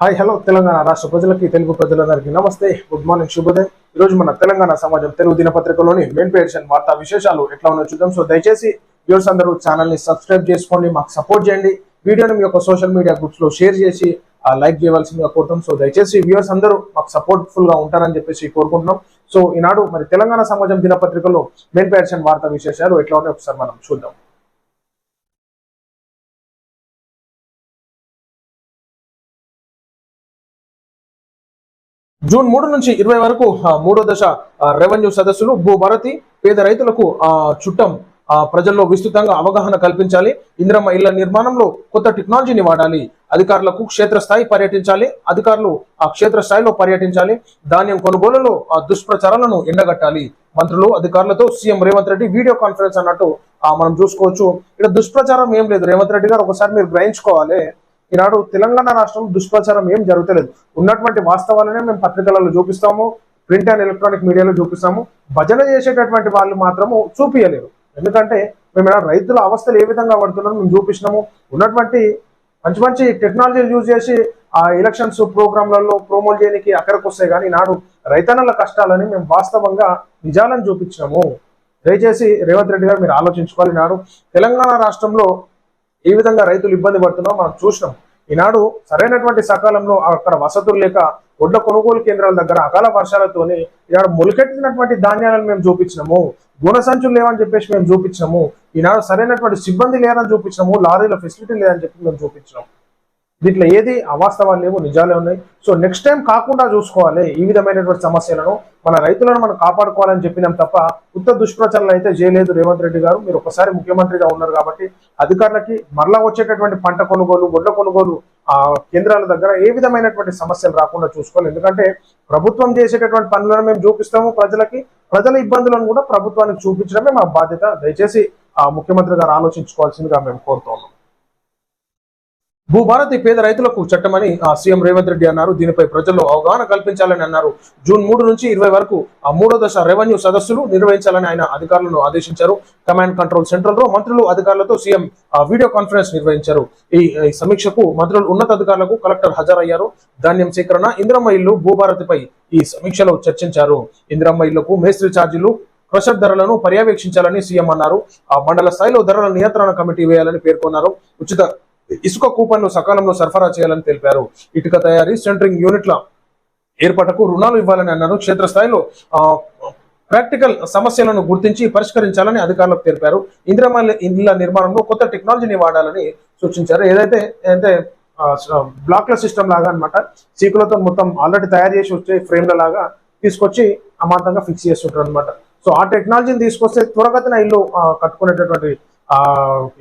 Hi hello Telangana రాష్ట్ర ప్రజలకి తెలుగు ప్రజలందరికీ నమస్తే. గుడ్ మార్నింగ్ శుభోదయ్. ఈ రోజు మన తెలంగాణ సమాజం తెలుగు దినపత్రికలోని మెయిన్ పేషన్ వార్తా విశేషాలు ఎట్లా ఉన్నాయో చూద్దాం. సో దయచేసి వ్యూర్స్ అందరూ ఛానల్ని సబ్స్క్రైబ్ చేసుకోండి మాకు సపోర్ట్ చేయండి. వీడియోని మీ యొక్క సోషల్ మీడియా గ్రూప్స్లో షేర్ చేసి ఆ లైక్ చేయవలసిందిగా కోరుతాం. సో దయచేసి వ్యూవర్స్ అందరూ మాకు సపోర్ట్ఫుల్గా ఉంటారని చెప్పేసి కోరుకుంటున్నాం. సో ఈనాడు మరి తెలంగాణ సమాజం దినపత్రికలో మెయిన్ పేషన్ వార్తా విశేషాలు ఎట్లా ఉన్నాయో ఒకసారి మనం చూద్దాం. జూన్ మూడు నుంచి ఇరవై వరకు మూడో దశ రెవెన్యూ సదస్సులు. భూభారతి పేద రైతులకు ఆ, చుట్టం ఆ, ప్రజల్లో విస్తృతంగా అవగాహన కల్పించాలి. ఇంద్రమ్మ ఇళ్ళ నిర్మాణంలో కొత్త టెక్నాలజీని వాడాలి. అధికారులకు క్షేత్రస్థాయి పర్యటించాలి. అధికారులు ఆ క్షేత్రస్థాయిలో పర్యటించాలి. ధాన్యం కొనుగోలులో ఆ దుష్ప్రచారాలను ఎండగట్టాలి. మంత్రులు అధికారులతో CM Revanth Reddy video conference అన్నట్టు మనం చూసుకోవచ్చు. ఇక్కడ దుష్ప్రచారం ఏం లేదు. రేవంత్ రెడ్డి గారు ఒకసారి మీరు గ్రహించుకోవాలి. ఈనాడు తెలంగాణ రాష్ట్రంలో దుష్ప్రచారం ఏం జరుగుతలేదు. ఉన్నటువంటి వాస్తవాలనే మేము పత్రికలలో చూపిస్తాము ప్రింట్ అండ్ ఎలక్ట్రానిక్ మీడియాలో చూపిస్తాము. భజన చేసేటటువంటి వాళ్ళు మాత్రము చూపించలేరు ఎందుకంటే మేము రైతుల అవస్థలు ఏ విధంగా పడుతున్నారో మేము చూపించినాము ఉన్నటువంటి మంచి మంచి టెక్నాలజీలు యూజ్ చేసి ఆ ఎలక్షన్స్ ప్రోగ్రాంలలో ప్రోమోలు చేయడానికి అక్కడికి వస్తాయి. కానీ నాడు రైతన్నల కష్టాలని మేము వాస్తవంగా నిజాలను చూపించినాము. దయచేసి రేవంత్ రెడ్డి గారు మీరు ఆలోచించుకోవాలి. నాడు తెలంగాణ రాష్ట్రంలో ఏ విధంగా రైతులు ఇబ్బంది పడుతున్నారో మనం చూసినాం. ఈనాడు సరైనటువంటి సకాలంలో అక్కడ వసతులు లేక ఒడ్ల కొనుగోలు కేంద్రాల దగ్గర అకాల వర్షాలతోనే ఈనాడు మొలకెట్టినటువంటి ధాన్యాలను మేము చూపించినాము. గుణ సంచులు లేవని చెప్పేసి మేము చూపించినాము. ఈనాడు సరైనటువంటి సిబ్బంది లేరని చూపించినాము. లారీల ఫెసిలిటీ లేదని చెప్పి మేము చూపించినాము దీంట్లో ఏది అవాస్తవాలు లేవు నిజాలే ఉన్నాయి. సో నెక్స్ట్ టైం కాకుండా చూసుకోవాలి ఈ విధమైనటువంటి సమస్యలను. మన రైతులను మనం కాపాడుకోవాలని చెప్పినాం తప్ప ఉత్త దుష్ప్రచారాలు అయితే చేయలేదు రేవంత్ రెడ్డి గారు. మీరు ఒకసారి ముఖ్యమంత్రిగా ఉన్నారు కాబట్టి అధికారులకి మరలా వచ్చేటటువంటి పంట కొనుగోలు గొడ్ల కొనుగోలు ఆ కేంద్రాల దగ్గర ఏ విధమైనటువంటి సమస్యలు రాకుండా చూసుకోవాలి. ఎందుకంటే ప్రభుత్వం చేసేటటువంటి పనులను మేము చూపిస్తాము ప్రజలకి. ప్రజల ఇబ్బందులను కూడా ప్రభుత్వానికి చూపించడమే మా బాధ్యత. దయచేసి ఆ ముఖ్యమంత్రి గారు ఆలోచించుకోవాల్సిందిగా మేము కోరుతున్నాం భూభారతి పేద రైతులకు చట్టమని ఆ సీఎం రేవంత్ రెడ్డి అన్నారు. దీనిపై ప్రజల్లో అవగాహన కల్పించాలని అన్నారు. జూన్ మూడు నుంచి ఇరవై వరకు ఆ మూడో దశ రెవెన్యూ సదస్సులు నిర్వహించాలని ఆయన అధికారులను ఆదేశించారు. కమాండ్ కంట్రోల్ సెంట్రల్లో మంత్రులు అధికారులతో సీఎం ఆ వీడియో కాన్ఫరెన్స్ నిర్వహించారు. ఈ ఈ సమీక్షకు మంత్రులు ఉన్నతాధికారులకు కలెక్టర్ హాజరయ్యారు. ధాన్యం సేకరణ ఇంద్రమ్మ ఇల్లు భూభారతిపై ఈ సమీక్షలో చర్చించారు. ఇంద్రమ్మ ఇళ్ళకు మేస్త్రి ఛార్జీలు క్రషర్ ధరలను పర్యవేక్షించాలని సీఎం అన్నారు. ఆ మండల స్థాయిలో ధరల నియంత్రణ కమిటీ వేయాలని పేర్కొన్నారు. ఉచిత ఇసుక కూపన్లు సకాలంలో సరఫరా చేయాలని తెలిపారు. ఇటుక తయారీ సెంటరింగ్ యూనిట్ల ఏర్పాటుకు రుణాలు ఇవ్వాలని అన్నారు. క్షేత్రస్థాయిలో ప్రాక్టికల్ సమస్యలను గుర్తించి పరిష్కరించాలని అధికారులకు తెలిపారు. ఇందిరమ్మ ఇండ్ల నిర్మాణంలో కొత్త టెక్నాలజీని వాడాలని సూచించారు. ఏదైతే అంటే బ్లాక్ల సిస్టమ్ లాగా అన్నమాట సీకులతో మొత్తం ఆల్రెడీ తయారు చేసి వచ్చే ఫ్రేమ్ల లాగా తీసుకొచ్చి అమాంతంగా ఫిక్స్ చేస్తుంటారు అనమాట సో ఆ టెక్నాలజీని తీసుకొస్తే త్వరగతిన ఇల్లు కట్టుకునేటటువంటి ఆ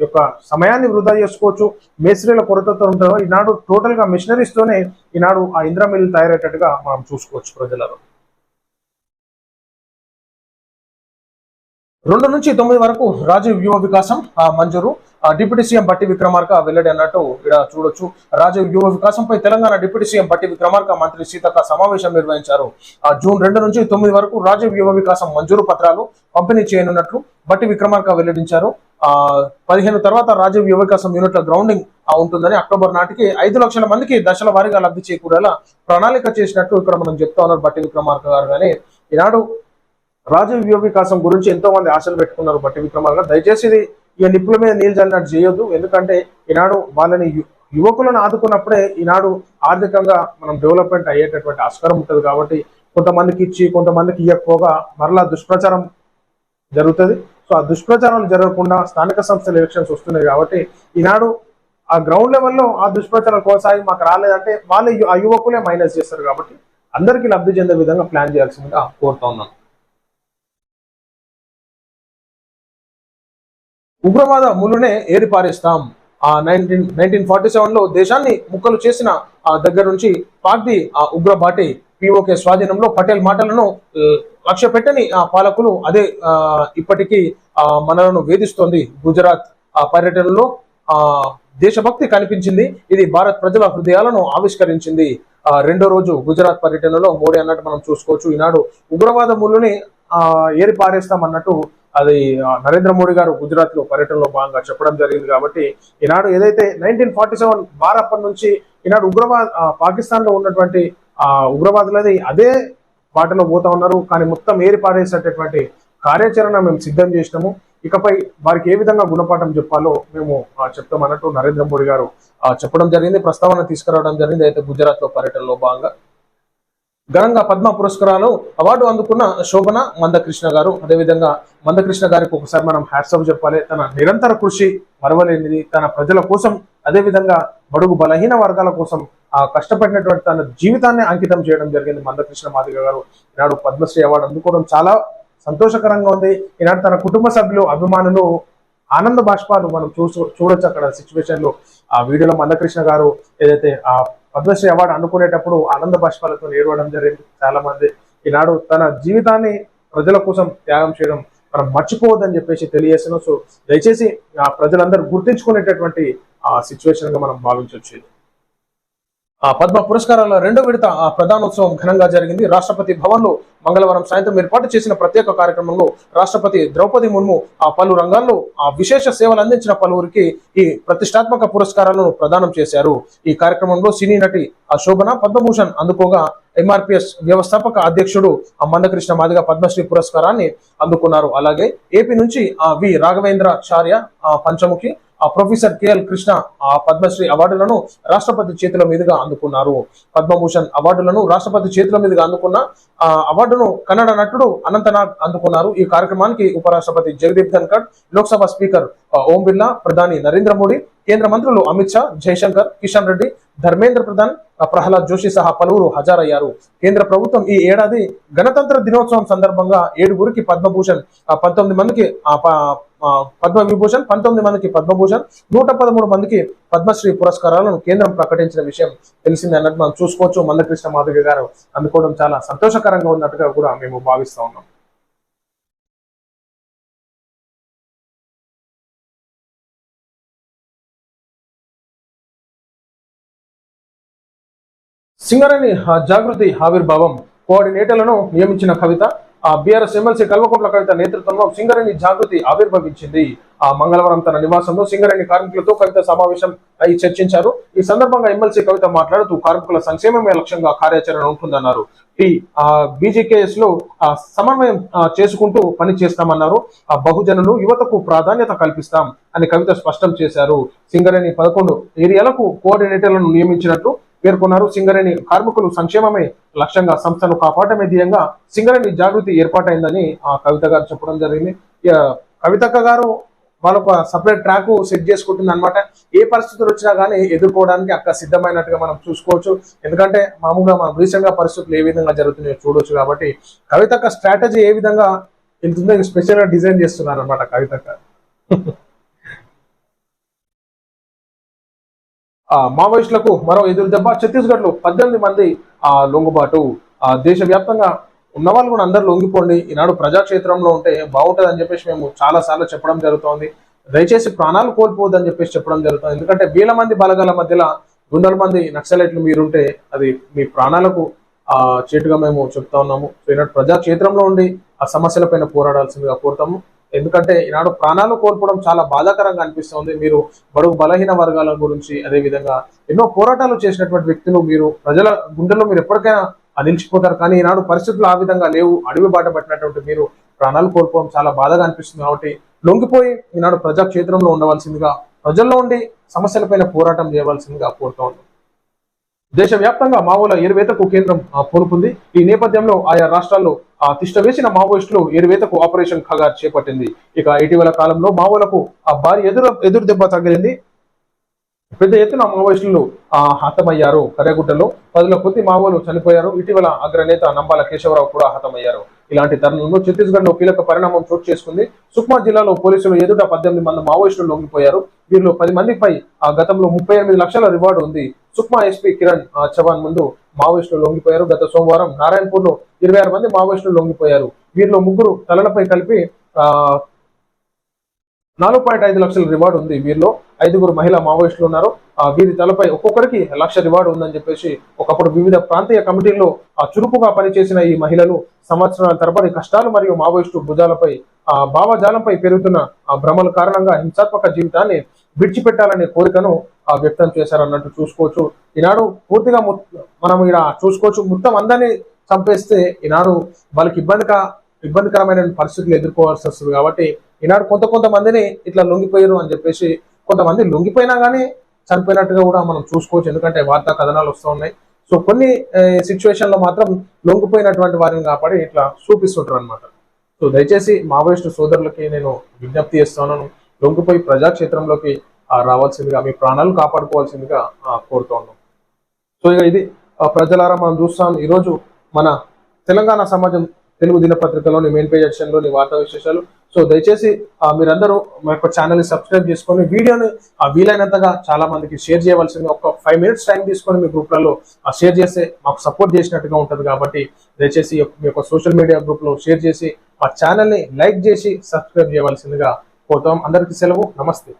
యొక్క సమయాన్ని వృధా చేసుకోవచ్చు. మేస్త్రీల కొరతతో ఉంటారు ఈనాడు టోటల్గా మిషనరీస్ తోనే ఈనాడు ఆ ఇంద్ర మిల్లు తయారయ్యేటట్టుగా మనం చూసుకోవచ్చు ప్రజలలో రెండు నుంచి తొమ్మిది వరకు రాజీవ్ యువ వికాసం ఆ, మంజూరు. ఆ, డిప్యూటీ సీఎం బట్టి విక్రమార్క వెల్లడి అన్నట్టు ఇక్కడ చూడొచ్చు. రాజీవ్ యువ వికాసంపై తెలంగాణ డిప్యూటీ సీఎం బట్టి విక్రమార్క మంత్రి సీతక్క సమావేశం నిర్వహించారు. ఆ, జూన్ రెండు నుంచి తొమ్మిది వరకు రాజీవ్ యువ వికాసం మంజూరు పత్రాలు పంపిణీ చేయనున్నట్లు బట్టి విక్రమార్క వెల్లడించారు. ఆ పదిహేను తర్వాత రాజీవ్ యువ వికాసం యూనిట్ల గ్రౌండింగ్ ఉంటుందని అక్టోబర్ నాటికి ఐదు లక్షల మందికి దశల వారీగా లబ్ధి చేకూరేలా ప్రణాళిక చేసినట్టు ఇక్కడ మనం చెప్తా ఉన్నారు బట్టి విక్రమార్క గారు. కానీ ఈనాడు రాజీవ్ వికాసం గురించి ఎంతో మంది ఆశలు పెట్టుకున్నారు బట్టి విక్రమార్క. దయచేసి ఇది ఇక నిప్పుల మీద నీళ్ళు చల్లినట్టు చేయొద్దు. ఎందుకంటే ఈనాడు వాళ్ళని యువకులను ఆదుకున్నప్పుడే ఈనాడు ఆర్థికంగా మనం డెవలప్మెంట్ అయ్యేటటువంటి ఆస్కారం ఉంటుంది కాబట్టి కొంతమందికి ఇచ్చి కొంతమందికి ఇవ్వకపోగా మరలా దుష్ప్రచారం జరుగుతుంది. సో ఆ దుష్ప్రచారాలు జరగకుండా స్థానిక సంస్థల ఎలక్షన్స్ వస్తున్నాయి కాబట్టి ఈనాడు ఆ గ్రౌండ్ లెవెల్లో ఆ దుష్ప్రచారం కొనసాగి మాకు రాలేదంటే వాళ్ళు ఆ యువకులే మైనస్ చేస్తారు కాబట్టి అందరికీ లబ్ధి చెందే విధంగా ప్లాన్ చేయాల్సిందిగా కోరుతా ఉన్నాను ఉగ్రవాద ములునే ఏరిపారేస్తాం ఆ నైన్టీన్ నైన్టీన్ ఫార్టీ సెవెన్లో దేశాన్ని ముక్కలు చేసిన ఆ దగ్గర నుంచి పార్టీ ఆ ఉగ్రబాటి పిఓకే స్వాధీనంలో పటేల్ మాటలను లక్ష్య పెట్టని ఆ పాలకులు అదే ఇప్పటికీ ఆ, మనలను వేధిస్తోంది గుజరాత్ ఆ పర్యటనలో. ఆ దేశభక్తి కనిపించింది. ఇది భారత్ ప్రజల హృదయాలను ఆవిష్కరించింది. ఆ రెండో రోజు గుజరాత్ పర్యటనలో మోడీ అన్నట్టు మనం చూసుకోవచ్చు. ఈనాడు ఉగ్రవాద ములుని ఆ అన్నట్టు అది నరేంద్ర మోడీ గారు గుజరాత్లో పర్యటనలో భాగంగా చెప్పడం జరిగింది కాబట్టి ఈనాడు ఏదైతే నైన్టీన్ ఫార్టీ సెవెన్ బారప్పటి నుంచి ఈనాడు ఉగ్రవాద పాకిస్తాన్లో ఉన్నటువంటి ఆ ఉగ్రవాదులు అదే బాటలో పోతా ఉన్నారు. కానీ మొత్తం ఏరి పారేసేటటువంటి కార్యాచరణ మేము సిద్ధం చేసినాము. ఇకపై వారికి ఏ విధంగా గుణపాఠం చెప్పాలో మేము చెప్తామన్నట్టు చెప్తాం అన్నట్టు నరేంద్ర మోడీ గారు చెప్పడం జరిగింది. ప్రస్తావన తీసుకురావడం జరిగింది. అయితే గుజరాత్లో పర్యటనలో భాగంగా ఘనంగా పద్మ పురస్కారాలు అవార్డు అందుకున్న శోభన మందకృష్ణ గారు. అదేవిధంగా మందకృష్ణ గారికి ఒకసారి మనం హ్యాట్సాప్ చెప్పాలి. తన నిరంతర కృషి మరవలేనిది తన ప్రజల కోసం అదేవిధంగా బడుగు బలహీన వర్గాల కోసం ఆ కష్టపడినటువంటి తన జీవితాన్ని అంకితం చేయడం జరిగింది మందకృష్ణ మాదిగ గారు. ఈనాడు పద్మశ్రీ అవార్డు అందుకోవడం చాలా సంతోషకరంగా ఉంది. ఈనాడు తన కుటుంబ సభ్యులు అభిమానులు ఆనంద బాష్పాలు మనం చూసు చూడొచ్చు అక్కడ సిచ్యువేషన్లో ఆ వీడియోలో మందకృష్ణ గారు ఏదైతే ఆ పద్మశ్రీ అవార్డు అనుకునేటప్పుడు ఆనంద బాష్పాలతో ఏడవడం జరిగింది. చాలా మంది ఈనాడు తన జీవితాన్ని ప్రజల కోసం త్యాగం చేయడం మనం మర్చిపోవద్దని చెప్పేసి తెలియజేస్తున్నాం. సో దయచేసి ఆ ప్రజలందరూ గుర్తించుకునేటటువంటి ఆ సిచ్యువేషన్గా మనం భావించవచ్చు ఆ పద్మ పురస్కారాల రెండో విడత ఆ ప్రధానోత్సవం ఘనంగా జరిగింది. రాష్ట్రపతి భవన్లో మంగళవారం సాయంత్రం ఏర్పాటు చేసిన ప్రత్యేక కార్యక్రమంలో రాష్ట్రపతి ద్రౌపది ముర్ము ఆ పలు రంగాల్లో ఆ విశేష సేవలు అందించిన పలువురికి ఈ ప్రతిష్టాత్మక పురస్కారాలను ప్రదానం చేశారు. ఈ కార్యక్రమంలో సినీ నటి ఆ శోభన పద్మభూషణ్ అందుకోగా ఎంఆర్పిఎస్ వ్యవస్థాపక అధ్యక్షుడు ఆ మందకృష్ణ మాదిగ పద్మశ్రీ పురస్కారాన్ని అందుకున్నారు. అలాగే ఏపీ నుంచి ఆ వి రాఘవేంద్ర చార్య ఆ పంచముఖి ఆ ప్రొఫెసర్ కేఎల్ కృష్ణ ఆ పద్మశ్రీ అవార్డులను రాష్ట్రపతి చేతుల మీదుగా అందుకున్నారు. పద్మభూషణ్ అవార్డులను రాష్ట్రపతి చేతుల మీదుగా అందుకున్న ఆ అవార్డును కన్నడ నటుడు అనంతనాగ్ అందుకున్నారు. ఈ కార్యక్రమానికి ఉపరాష్ట్రపతి జగదీప్ ధన్కడ్ లోక్సభ స్పీకర్ ఓం బిర్లా ప్రధాని నరేంద్ర మోడీ కేంద్ర మంత్రులు అమిత్ షా జైశంకర్ కిషన్ రెడ్డి ధర్మేంద్ర ప్రధాన్ ప్రహ్లాద్ జోషి సహా పలువురు హాజరయ్యారు. కేంద్ర ప్రభుత్వం ఈ ఏడాది గణతంత్ర దినోత్సవం సందర్భంగా ఏడుగురికి పద్మభూషణ్ పంతొమ్మిది మందికి పద్మ విభూషణ్ పంతొమ్మిది మందికి పద్మభూషణ్ నూట పదమూడు మందికి పద్మశ్రీ పురస్కారాలను కేంద్రం ప్రకటించిన విషయం తెలిసింది అన్నట్టు మనం చూసుకోవచ్చు. మందకృష్ణ మాధవి గారు అందుకోవడం చాలా సంతోషకరంగా ఉన్నట్టుగా కూడా మేము భావిస్తూ ఉన్నాం. సింగరేణి జాగృతి ఆవిర్భావం కోఆర్డినేటర్లను నియమించిన కవిత ఆ బీఆర్ఎస్ ఎమ్మెల్సీ కల్వకుంట్ల కవిత నేతృత్వంలో సింగరేణి జాగృతి ఆవిర్భవించింది. ఆ మంగళవారం తన నివాసంలో సింగరేణి కార్మికులతో కవిత సమావేశం అయి చర్చించారు. ఈ సందర్భంగా ఎమ్మెల్సీ కవిత మాట్లాడుతూ కార్మికుల సంక్షేమమే లక్ష్యంగా కార్యాచరణ ఉంటుందన్నారు. ఈ బీజేకేఎస్లో ఆ సమన్వయం చేసుకుంటూ పని చేస్తామన్నారు ఆ బహుజనులు యువతకు ప్రాధాన్యత కల్పిస్తాం అని కవిత స్పష్టం చేశారు. సింగరేణి పదకొండు ఏరియాలకు కోఆర్డినేటర్లను నియమించినట్టు పేర్కొన్నారు. సింగరేణి కార్మికులు సంక్షేమమే లక్ష్యంగా సంస్థను కాపాడమే ధ్యేయంగా సింగరేణి జాగృతి ఏర్పాటైందని ఆ కవిత గారు చెప్పడం జరిగింది. కవితక్క గారు వాళ్ళొక సపరేట్ ట్రాక్ సెట్ చేసుకుంటుంది అనమాట ఏ పరిస్థితులు వచ్చినా కానీ ఎదుర్కోవడానికి అక్క సిద్ధమైనట్టుగా మనం చూసుకోవచ్చు. ఎందుకంటే మామూలుగా మనం రీసెంట్గా పరిస్థితులు ఏ విధంగా జరుగుతున్నాయో చూడొచ్చు కాబట్టి కవితక్క స్ట్రాటజీ ఏ విధంగా వెళ్తుందో స్పెషల్గా డిజైన్ చేస్తున్నారు అనమాట కవితక్క. మావోయిస్టులకు మరో ఎదురు దెబ్బ. ఛత్తీస్గఢ్లో పద్దెనిమిది మంది ఆ లొంగుబాటు. ఆ దేశవ్యాప్తంగా ఉన్న వాళ్ళు కూడా అందరు లొంగిపోండి. ఈనాడు ప్రజాక్షేత్రంలో ఉంటే బాగుంటుంది అని చెప్పేసి మేము చాలా సార్లు చెప్పడం జరుగుతోంది. దయచేసి ప్రాణాలు కోల్పోవద్దని చెప్పేసి చెప్పడం జరుగుతుంది. ఎందుకంటే వేల మంది బలగాల మధ్యలో వందల మంది నక్సలైట్లు మీరుంటే అది మీ ప్రాణాలకు ఆ చేటుగా మేము చెప్తా ఉన్నాము. సో ఈనాడు ప్రజాక్షేత్రంలో ఉండి ఆ సమస్యలపైన పోరాడాల్సిందిగా కోరుతాము. ఎందుకంటే ఈనాడు ప్రాణాలు కోల్పోవడం చాలా బాధాకరంగా అనిపిస్తుంది. మీరు బడుగు బలహీన వర్గాల గురించి అదే విధంగా ఎన్నో పోరాటాలు చేసినటువంటి వ్యక్తులు మీరు ప్రజల గుండెల్లో మీరు ఎప్పటికైనా నిలిచిపోతారు కానీ ఈనాడు పరిస్థితులు ఆ విధంగా లేవు. అడవి బాట పట్టినటువంటి మీరు ప్రాణాలు కోల్పోవడం చాలా బాధగా అనిపిస్తుంది. కాబట్టి లొంగిపోయి ఈనాడు ప్రజాక్షేత్రంలో ఉండవలసిందిగా ప్రజల్లో ఉండి సమస్యలపైన పోరాటం చేయవలసిందిగా కోరుతా దేశవ్యాప్తంగా మావోల ఎరువేతకు కేంద్రం ఆ, పూనుకుంది ఈ నేపథ్యంలో ఆయా రాష్ట్రాల్లో ఆ తిష్ట వేసిన మావోయిస్టులు ఎరువేతకు ఆపరేషన్ ఖగార్ చేపట్టింది. ఇక ఇటీవల కాలంలో మావోలకు ఆ భారీ ఎదురు ఎదురు దెబ్బ తగిలింది. పెద్ద ఎత్తున మావోయిస్టులు ఆ, హతమయ్యారు. కర్యగుట్టలో పదుల కొద్ది మావోలు చనిపోయారు. ఇటీవల అగ్రనేత నంబాల కేశవరావు కూడా హతమయ్యారు. ఇలాంటి తరుణంలో ఛత్తీస్గఢ్లో కీలక పరిణామం చోటు చేసుకుంది. సుక్మా జిల్లాలో పోలీసులు ఎదుట పద్దెనిమిది మంది మావోయిస్టులు లొంగిపోయారు. వీరిలో పది మందిపై ఆ గతంలో ముప్పై ఎనిమిది లక్షల రివార్డు ఉంది. సుక్మా ఎస్పీ కిరణ్ చవాన్ ముందు మావోయిస్టులు లొంగిపోయారు. గత సోమవారం నారాయణపూర్లో ఇరవై ఆరు మంది మావోయిస్టులు లొంగిపోయారు. వీరిలో ముగ్గురు తలలపై కలిపి ఆ నాలుగు పాయింట్ ఐదు లక్షల రివార్డు ఉంది వీరిలో. ఐదుగురు మహిళా మావోయిస్టులు ఉన్నారు. ఆ వీరి తలపై ఒక్కొక్కరికి లక్ష రివార్డు ఉందని చెప్పేసి ఒకప్పుడు వివిధ ప్రాంతీయ కమిటీల్లో ఆ చురుకుగా పనిచేసిన ఈ మహిళలు సంవత్సరాల తరబడి కష్టాలు మరియు మావోయిస్టు భుజాలపై ఆ భావజాలంపై పెరుగుతున్న ఆ భ్రమల కారణంగా హింసాత్మక జీవితాన్ని విడిచిపెట్టాలనే కోరికను ఆ వ్యక్తం చేశారన్నట్టు చూసుకోవచ్చు. ఈనాడు పూర్తిగా ము- మనం ఇలా చూసుకోవచ్చు. మొత్తం అందరినీ చంపేస్తే ఈనాడు వాళ్ళకి ఇబ్బందిగా ఇబ్బందికరమైన పరిస్థితులు ఎదుర్కోవాల్సి వస్తుంది కాబట్టి ఈనాడు కొంత కొంతమందిని ఇట్లా లొంగిపోయారు అని చెప్పేసి కొంతమంది లొంగిపోయినా కానీ చనిపోయినట్టుగా కూడా మనం చూసుకోవచ్చు. ఎందుకంటే వార్తా కథనాలు వస్తూ ఉన్నాయి. సో కొన్ని సిచ్యువేషన్లో మాత్రం లొంగిపోయినటువంటి వారిని కాపాడి ఇట్లా చూపిస్తుంటారు అనమాట సో దయచేసి మావోయిస్టు సోదరులకి నేను విజ్ఞప్తి చేస్తున్నాను. లొంగిపోయి ప్రజాక్షేత్రంలోకి రావాల్సిందిగా మీ ప్రాణాలు కాపాడుకోవాల్సిందిగా కోరుతూ ఉన్నాం. సో ఇక ఇది ఆ, ప్రజలారా మనం చూస్తాం. ఈరోజు మన తెలంగాణ సమాజం తెలుగు దినపత్రికలోని మెయిన్ పేజ్ సెక్షన్లోని వార్తా విశేషాలు. సో దయచేసి మీరందరూ మా యొక్క ఛానల్ని సబ్స్క్రైబ్ చేసుకొని వీడియోని ఆ, వీలైనంతగా చాలా మందికి షేర్ చేయవలసింది ఒక ఫైవ్ మినిట్స్ టైం తీసుకొని మీ గ్రూప్లలో షేర్ చేస్తే మాకు సపోర్ట్ చేసినట్టుగా ఉంటుంది కాబట్టి దయచేసి మీ యొక్క సోషల్ మీడియా గ్రూప్లో షేర్ చేసి మా ఛానల్ని లైక్ చేసి సబ్స్క్రైబ్ చేయవలసిందిగా పోతాం అందరికీ సెలవు. నమస్తే.